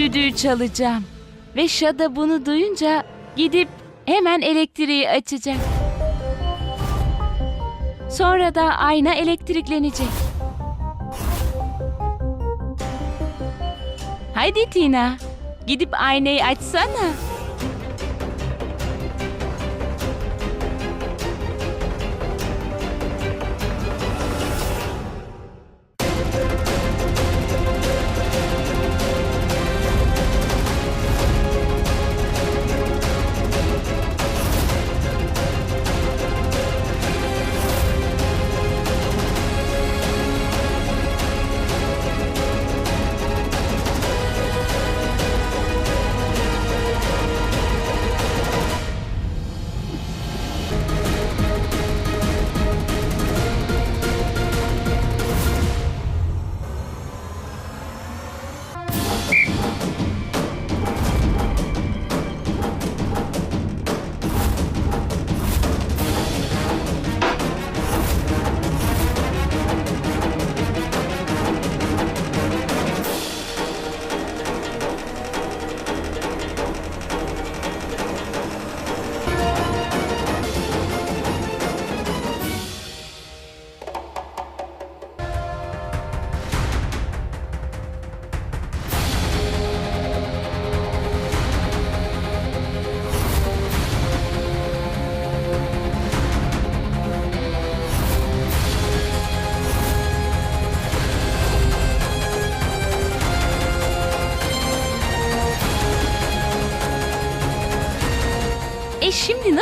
düdüğü çalacağım. Ve Şada bunu duyunca gidip hemen elektriği açacak. Sonra da ayna elektriklenecek. Haydi Tina, gidip aynayı açsana.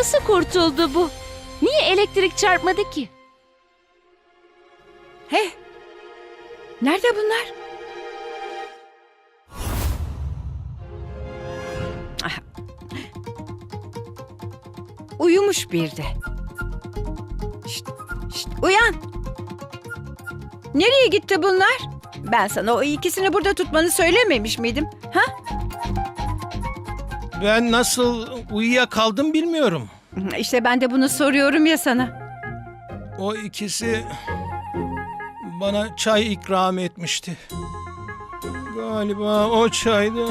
Nasıl kurtuldu bu? Niye elektrik çarpmadı ki? He? Nerede bunlar? Ah. Uyumuş bir de. Şşt, şşt, uyan. Nereye gitti bunlar? Ben sana o ikisini burada tutmanı söylememiş miydim? Ha? Ben nasıl uyuyakaldım bilmiyorum. İşte ben de bunu soruyorum ya sana. O ikisi bana çay ikram etmişti. Galiba o çaydı.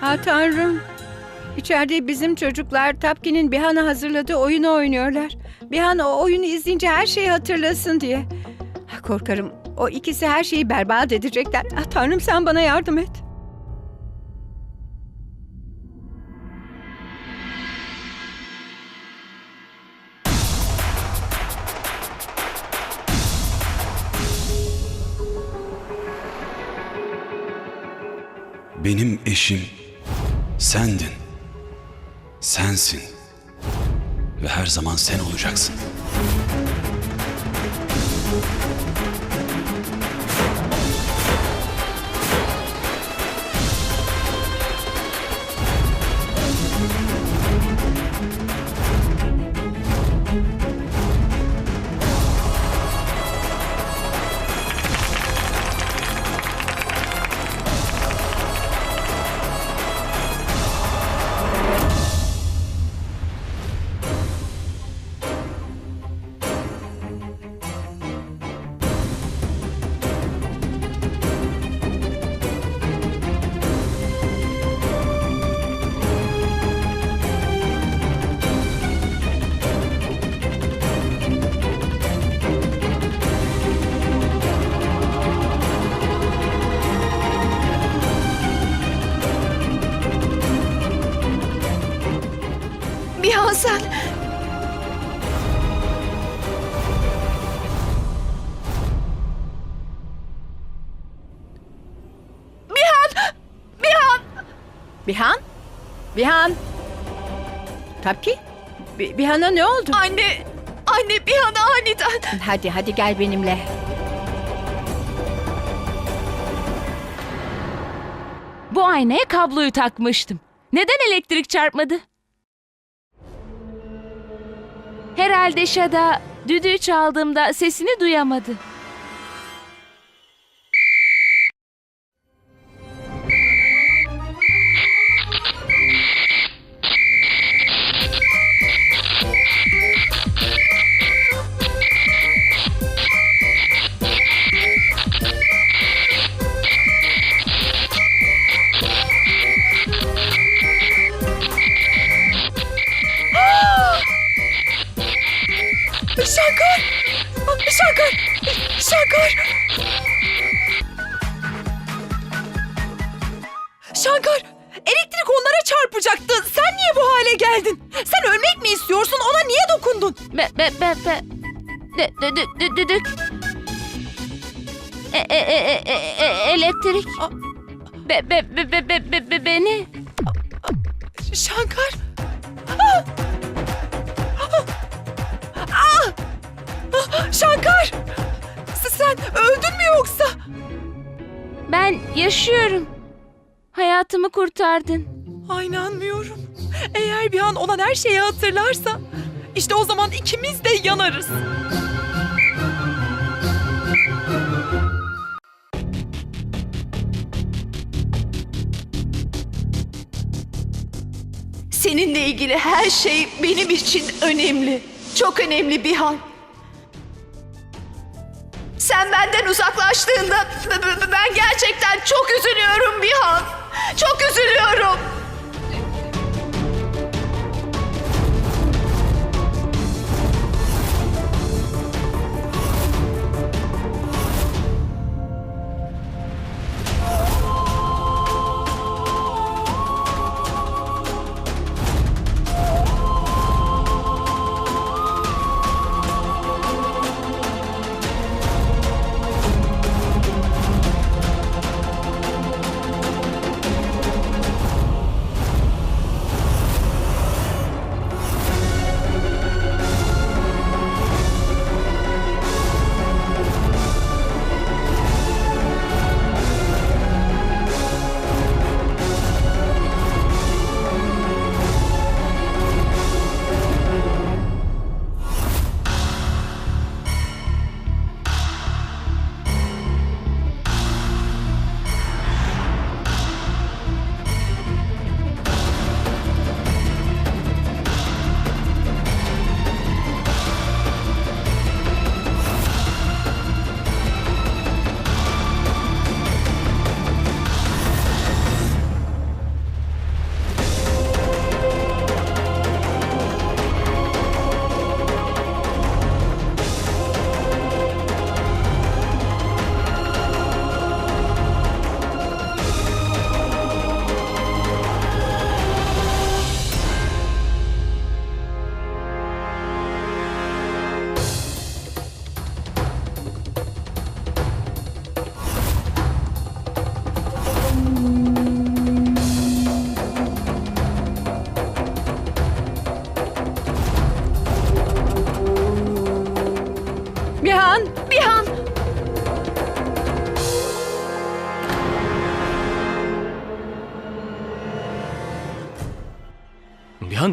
Ha tanrım. İçeride bizim çocuklar Tapkin'in Bihan'a hazırladığı oyunu oynuyorlar. Bihan o oyunu izleyince her şeyi hatırlasın diye. Ha, Korkarım o ikisi her şeyi berbat edecekler. Ah, tanrım sen bana yardım et. Benim eşim sendin. Sensin. Ve her zaman sen olacaksın. Tapki? Bi- Bihan'a ne oldu? Anne, anne bir an aniden. Hadi hadi gel benimle. Bu aynaya kabloyu takmıştım. Neden elektrik çarpmadı? Herhalde Şada düdüğü çaldığımda sesini duyamadı. Niye bu hale geldin? Sen ölmek mi istiyorsun? Ona niye dokundun? Be be be be. Dü, dü, dü, dü, düdük. E, e, e, e, e, e, elektrik. Be, be, be, be, be, be, be, beni. Şankar! Ah! Ah! Ah! Şankar! Sen öldün mü yoksa? Ben yaşıyorum. Hayatımı kurtardın. Ay inanmıyorum. Eğer bir an olan her şeyi hatırlarsa işte o zaman ikimiz de yanarız. Seninle ilgili her şey benim için önemli. Çok önemli Bihan. Sen benden uzaklaştığında ben gerçekten çok üzülüyorum Bihan. Çok üzülüyorum.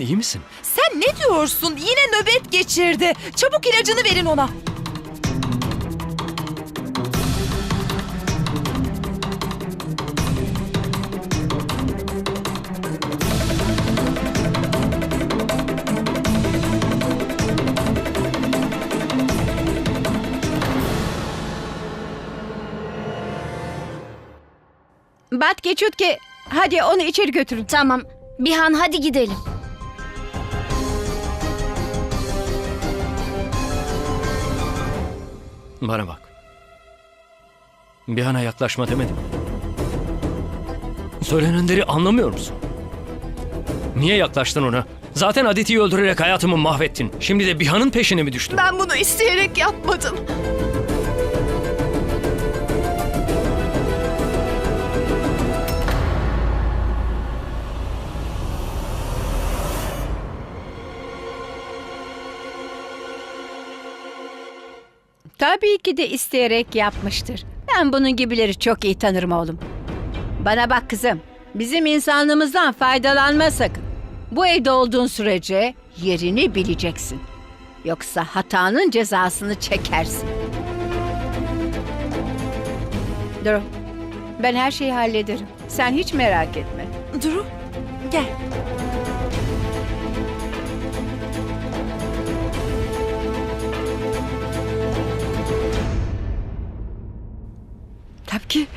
İyi misin? Sen ne diyorsun? Yine nöbet geçirdi. Çabuk ilacını verin ona. Bat Geçutke hadi onu içeri götürün. Tamam. Bihan hadi gidelim. Bana bak. Bihan'a yaklaşma demedim. Söylenenleri anlamıyor musun? Niye yaklaştın ona? Zaten Aditi'yi öldürerek hayatımı mahvettin. Şimdi de Bihan'ın peşine mi düştün? ben bunu isteyerek yapmadım. Tabii ki de isteyerek yapmıştır. Ben bunun gibileri çok iyi tanırım oğlum. Bana bak kızım. Bizim insanlığımızdan faydalanma sakın. Bu evde olduğun sürece yerini bileceksin. Yoksa hatanın cezasını çekersin. Dur. Ben her şeyi hallederim. Sen hiç merak etme. Duru gel. Tabii ki.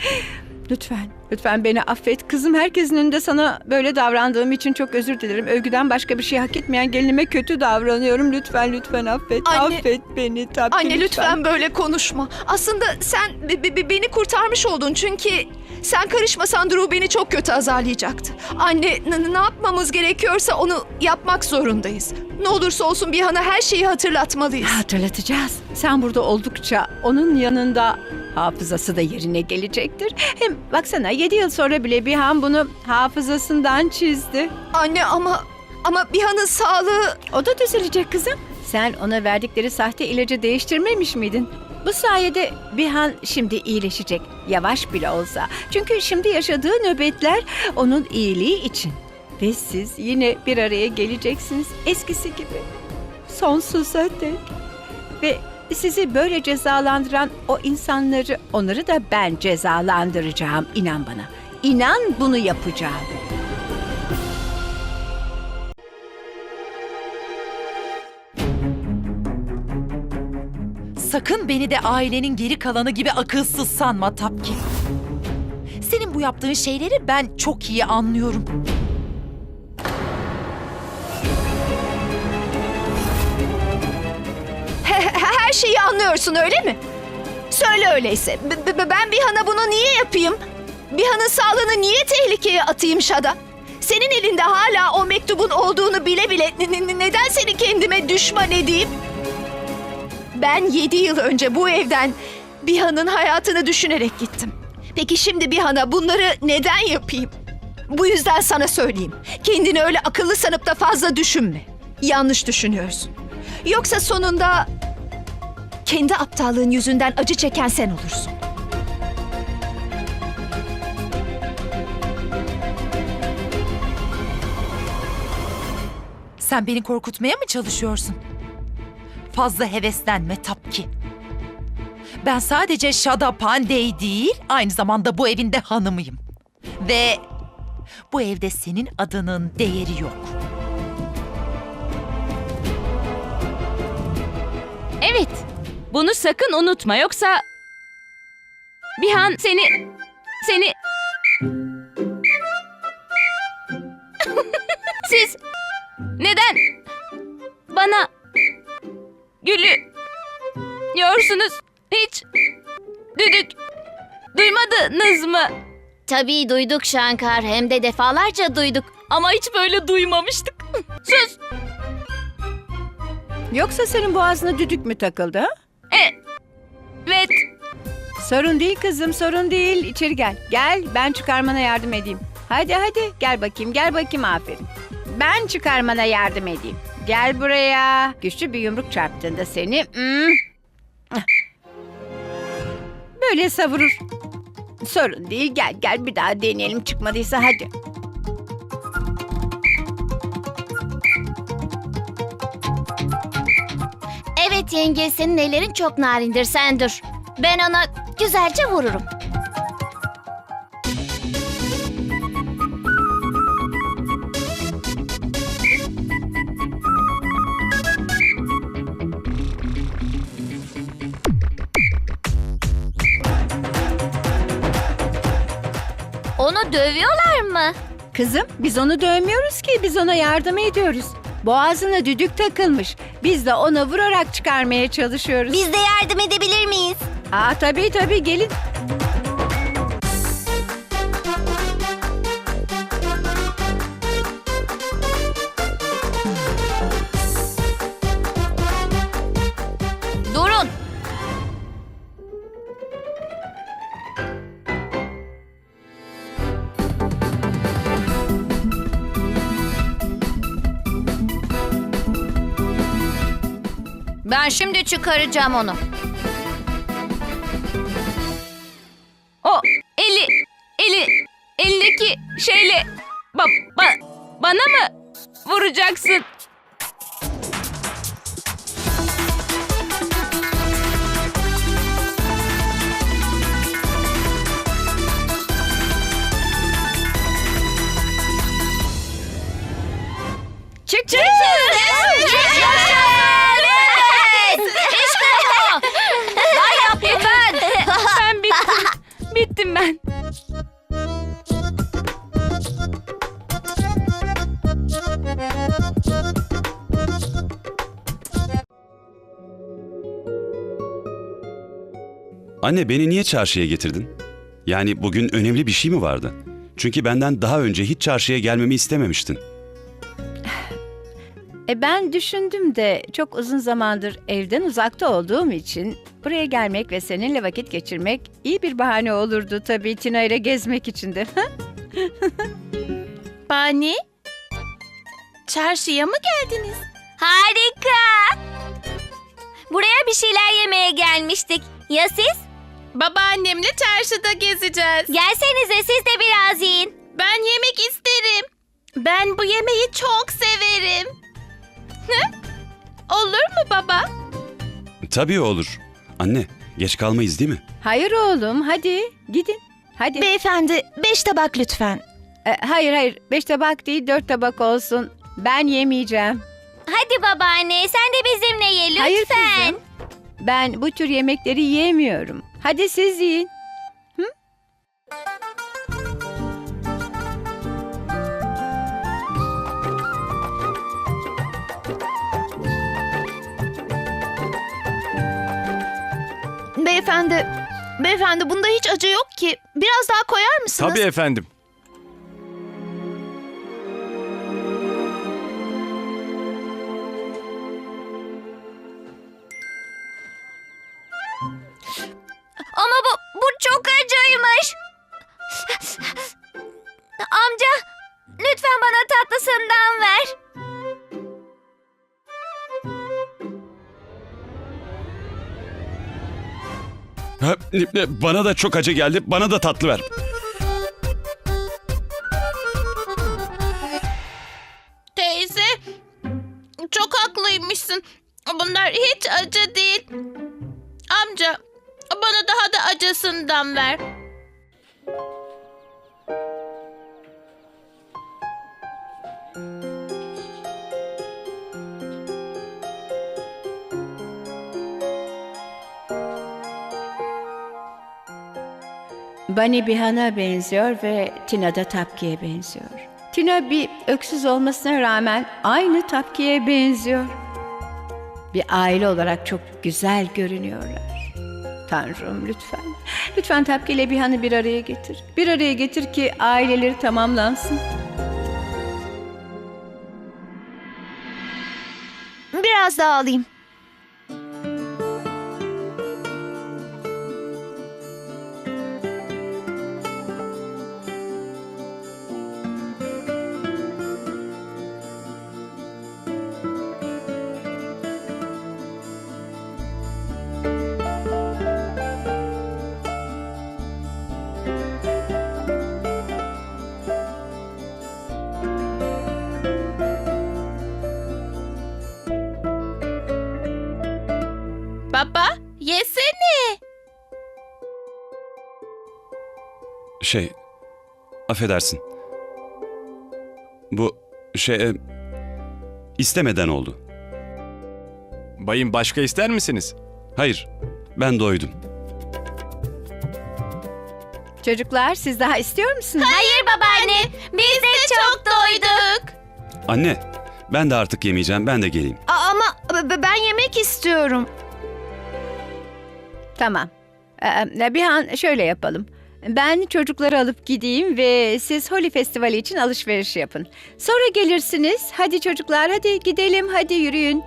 Lütfen, lütfen beni affet. Kızım herkesin önünde sana böyle davrandığım için çok özür dilerim. Övgüden başka bir şey hak etmeyen gelinime kötü davranıyorum. Lütfen, lütfen affet. Anne- affet beni tabii. Anne lütfen böyle konuşma. Aslında sen be- be- beni kurtarmış oldun çünkü sen karışmasan Drew beni çok kötü azarlayacaktı. Anne ne yapmamız gerekiyorsa onu yapmak zorundayız. Ne olursa olsun Bihan'a her şeyi hatırlatmalıyız. Hatırlatacağız. Sen burada oldukça onun yanında hafızası da yerine gelecektir. Hem baksana 7 yıl sonra bile Bihan bunu hafızasından çizdi. Anne ama ama Bihan'ın sağlığı O da düzelecek kızım. Sen ona verdikleri sahte ilacı değiştirmemiş miydin? Bu sayede Bihan şimdi iyileşecek. Yavaş bile olsa. Çünkü şimdi yaşadığı nöbetler onun iyiliği için. Ve siz yine bir araya geleceksiniz eskisi gibi. Sonsuza dek. Ve sizi böyle cezalandıran o insanları, onları da ben cezalandıracağım. inan bana. İnan bunu yapacağım. Sakın beni de ailenin geri kalanı gibi akılsız sanma Tapki. Senin bu yaptığın şeyleri ben çok iyi anlıyorum. her şeyi anlıyorsun öyle mi? Söyle öyleyse. B- b- ben Bihan'a bunu niye yapayım? Bihan'ın sağlığını niye tehlikeye atayım Şada? Senin elinde hala o mektubun olduğunu bile bile neden seni kendime düşman edeyim? Ben yedi yıl önce bu evden Bihan'ın hayatını düşünerek gittim. Peki şimdi Bihan'a bunları neden yapayım? Bu yüzden sana söyleyeyim. Kendini öyle akıllı sanıp da fazla düşünme. Yanlış düşünüyorsun. Yoksa sonunda kendi aptallığın yüzünden acı çeken sen olursun. Sen beni korkutmaya mı çalışıyorsun? Fazla heveslenme Tapki. Ben sadece Shada Pandey değil, aynı zamanda bu evin de hanımıyım. Ve bu evde senin adının değeri yok. Evet. Bunu sakın unutma yoksa... Bihan seni... Seni... Siz... Neden... Bana... Gülüyorsunuz. Hiç... Düdük... Duymadınız mı? Tabii duyduk Shankar hem de defalarca duyduk. Ama hiç böyle duymamıştık. Sus. Yoksa senin boğazına düdük mü takıldı? ha? Evet. Sorun değil kızım, sorun değil. İçeri gel. Gel, ben çıkarmana yardım edeyim. Hadi hadi, gel bakayım, gel bakayım aferin. Ben çıkarmana yardım edeyim. Gel buraya. Güçlü bir yumruk çarptığında seni... hmm, Böyle savurur. Sorun değil, gel gel bir daha deneyelim çıkmadıysa hadi. Evet yenge senin ellerin çok narindir sen dur. Ben ona güzelce vururum. Kızım, biz onu dövmüyoruz ki, biz ona yardım ediyoruz. Boğazına düdük takılmış. Biz de ona vurarak çıkarmaya çalışıyoruz. Biz de yardım edebilir miyiz? Aa tabii tabii gelin. Çıkaracağım onu. O eli... Eli... Elindeki şeyle... Ba, ba- bana mı vuracaksın? Çık çık. İşte Anne beni niye çarşıya getirdin? Yani bugün önemli bir şey mi vardı? Çünkü benden daha önce hiç çarşıya gelmemi istememiştin. E ben düşündüm de çok uzun zamandır evden uzakta olduğum için buraya gelmek ve seninle vakit geçirmek iyi bir bahane olurdu tabii Tina ile gezmek için de. Bani? Çarşıya mı geldiniz? Harika. Buraya bir şeyler yemeye gelmiştik. Ya siz? Babaannemle çarşıda gezeceğiz. Gelsenize siz de biraz yiyin. Ben yemek isterim. Ben bu yemeği çok severim. Hı? Olur mu baba? Tabii olur. Anne, geç kalmayız değil mi? hayır oğlum hadi gidin. Hadi. Beyefendi beş tabak lütfen. E, hayır hayır beş tabak değil dört tabak olsun. Ben yemeyeceğim. Hadi babaanne sen de bizimle ye lütfen. Hayır kızım. Ben bu tür yemekleri yemiyorum. Hadi siz yiyin. Beyefendi, beyefendi bunda hiç acı yok ki. Biraz daha koyar mısınız? Tabii efendim. Bana da çok acı geldi. Bana da tatlı ver. Teyze, çok haklıymışsın. Bunlar hiç acı değil. Amca, bana daha da acısından ver. Bunny Bihan'a benziyor ve Tina da Tapki'ye benziyor. Tina bir öksüz olmasına rağmen aynı Tapki'ye benziyor. Bir aile olarak çok güzel görünüyorlar. Tanrım lütfen. Lütfen Tapki ile Bihan'ı bir araya getir. Bir araya getir ki aileleri tamamlansın. Biraz daha alayım. Şey, affedersin. Bu şey e, istemeden oldu. Bayım başka ister misiniz? Hayır, ben doydum. Çocuklar siz daha istiyor musunuz? Hayır babaanne biz de çok doyduk. Anne, ben de artık yemeyeceğim. Ben de geleyim. A- ama b- ben yemek istiyorum. Tamam. Ee, Bihan şöyle yapalım. Ben çocukları alıp gideyim ve siz Holi Festivali için alışveriş yapın. Sonra gelirsiniz. Hadi çocuklar hadi gidelim hadi yürüyün.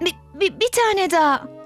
Bir, bir, bir tane daha.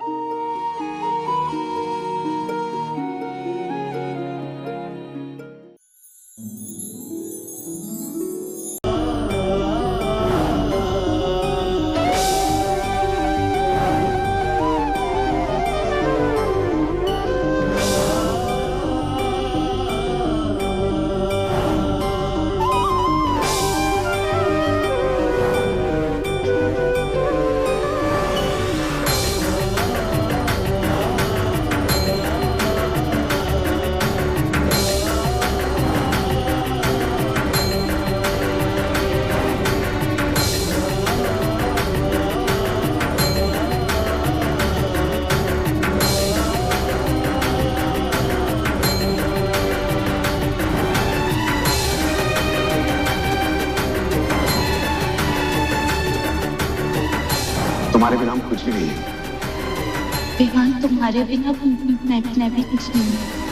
आरो बिना कुछ नहीं।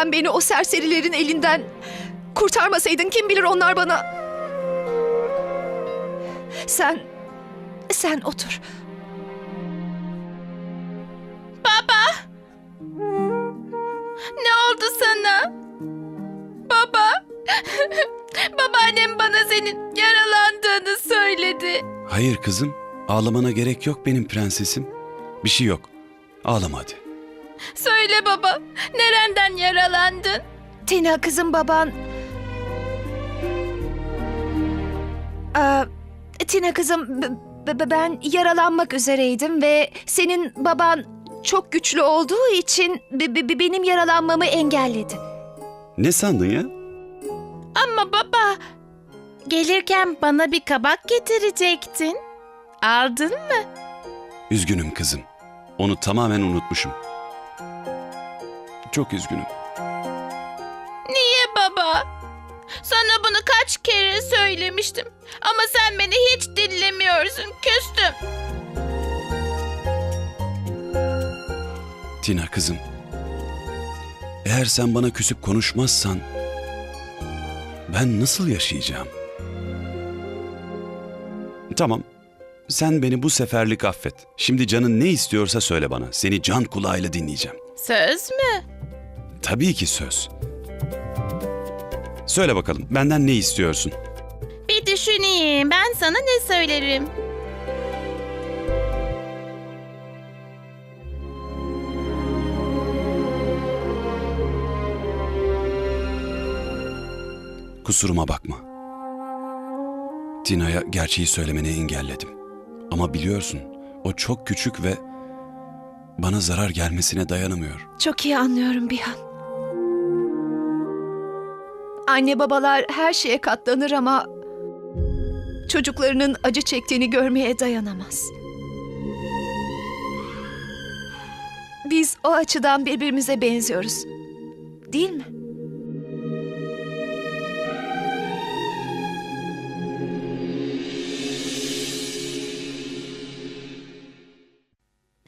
Sen beni o serserilerin elinden kurtarmasaydın kim bilir onlar bana... Sen... Sen otur. Baba! Ne oldu sana? Baba! Babaannem bana senin yaralandığını söyledi. Hayır kızım. Ağlamana gerek yok benim prensesim. Bir şey yok. Ağlama hadi. Söyle baba, nereden yaralandın? Tina kızım baban... Aa, Tina kızım ben yaralanmak üzereydim ve senin baban çok güçlü olduğu için benim yaralanmamı engelledi. Ne sandın ya? Ama baba, gelirken bana bir kabak getirecektin. Aldın mı? Üzgünüm kızım. Onu tamamen unutmuşum. Çok üzgünüm. Niye baba? Sana bunu kaç kere söylemiştim. Ama sen beni hiç dinlemiyorsun. Küstüm. Tina kızım. Eğer sen bana küsüp konuşmazsan ben nasıl yaşayacağım? Tamam. Sen beni bu seferlik affet. Şimdi canın ne istiyorsa söyle bana. Seni can kulağıyla dinleyeceğim. Söz mü? Tabii ki söz. Söyle bakalım benden ne istiyorsun? Bir düşüneyim. Ben sana ne söylerim? Kusuruma bakma. Tina'ya gerçeği söylemeni engelledim. Ama biliyorsun o çok küçük ve bana zarar gelmesine dayanamıyor. Çok iyi anlıyorum Bihan. Anne babalar her şeye katlanır ama çocuklarının acı çektiğini görmeye dayanamaz. Biz o açıdan birbirimize benziyoruz. Değil mi?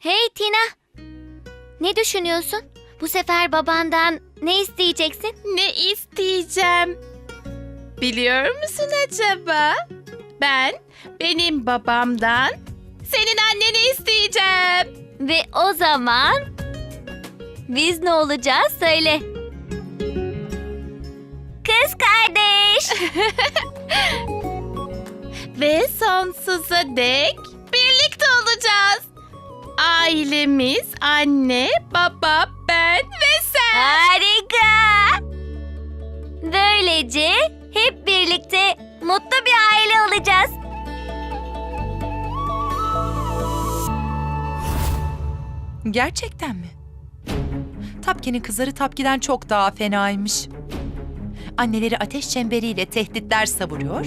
Hey Tina. Ne düşünüyorsun? Bu sefer babandan ne isteyeceksin? Ne isteyeceğim? Biliyor musun acaba? Ben benim babamdan senin anneni isteyeceğim. Ve o zaman biz ne olacağız söyle. Kız kardeş. Ve sonsuza dek birlikte olacağız. Ailemiz anne, baba, ben ve sen. Harika. Böylece hep birlikte mutlu bir aile olacağız. Gerçekten mi? Tapki'nin kızları Tapki'den çok daha fenaymış. Anneleri ateş çemberiyle tehditler savuruyor.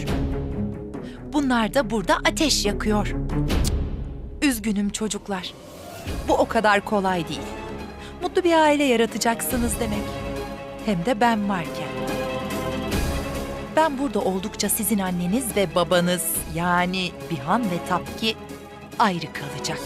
Bunlar da burada ateş yakıyor. Üzgünüm çocuklar. Bu o kadar kolay değil. Mutlu bir aile yaratacaksınız demek. Hem de ben varken. Ben burada oldukça sizin anneniz ve babanız yani Bihan ve Tapki ayrı kalacak.